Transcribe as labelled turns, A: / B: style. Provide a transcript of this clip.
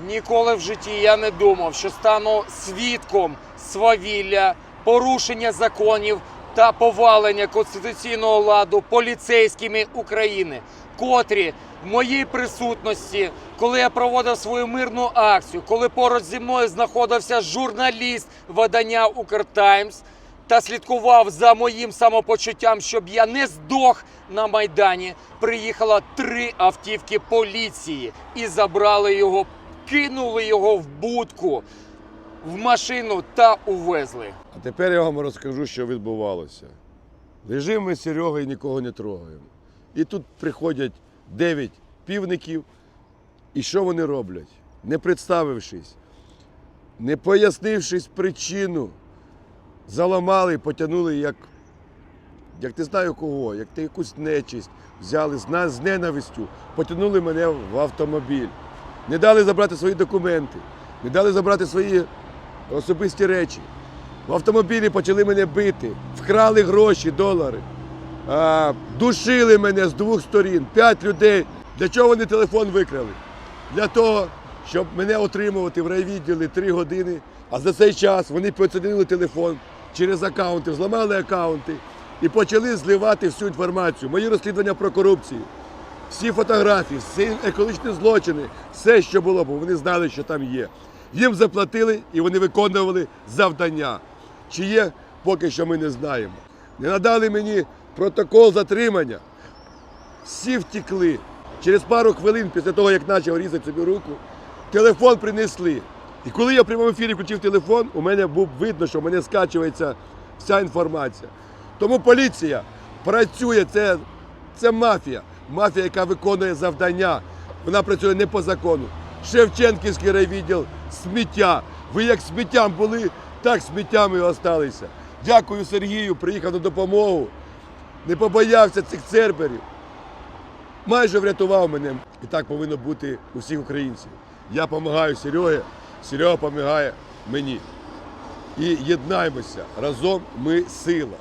A: Ніколи в житті я не думав, що стану свідком свавілля, порушення законів та повалення конституційного ладу поліцейськими України, котрі в моїй присутності, коли я проводив свою мирну акцію, коли поруч зі мною знаходився журналіст видання Укртаймс та слідкував за моїм самопочуттям, щоб я не здох на майдані. Приїхало три автівки поліції і забрали його, кинули його в будку, в машину та увезли.
B: А тепер я вам розкажу, що відбувалося. Лежимо ми з Серегою і нікого не трогаємо. І тут приходять дев'ять півників. І що вони роблять? Не представившись, не пояснившись причину, заламали, потягнули як, як не знаю кого, як ти якусь нечисть, взяли з нас з ненавистю, потягнули мене в автомобіль. Не дали забрати свої документи, не дали забрати свої особисті речі. В автомобілі почали мене бити, вкрали гроші, долари, а, душили мене з двох сторін, п'ять людей. Для чого вони телефон викрали? Для того, щоб мене отримувати в райвідділі три години. А за цей час вони підсадили телефон через аккаунти, зламали аккаунти і почали зливати всю інформацію. Мої розслідування про корупцію, всі фотографії, всі екологічні злочини, все, що було, бо вони знали, що там є. Їм заплатили і вони виконували завдання. Чи є, поки що ми не знаємо. Не надали мені протокол затримання. Всі втекли. Через пару хвилин після того, як почав різати собі руку, телефон принесли. І коли я в прямому ефірі включив телефон, у мене був видно, що в мене скачується вся інформація. Тому поліція працює, це, це мафія. Мафія, яка виконує завдання. Вона працює не по закону. Шевченківський райвідділ, сміття. Ви як сміттям були, так сміттям і осталися. Дякую Сергію, приїхав на допомогу. Не побоявся цих церберів. Майже врятував мене. І так повинно бути у всіх українців. Я допомагаю Серегі, Серега допомагає мені. І єднаймося разом ми сила.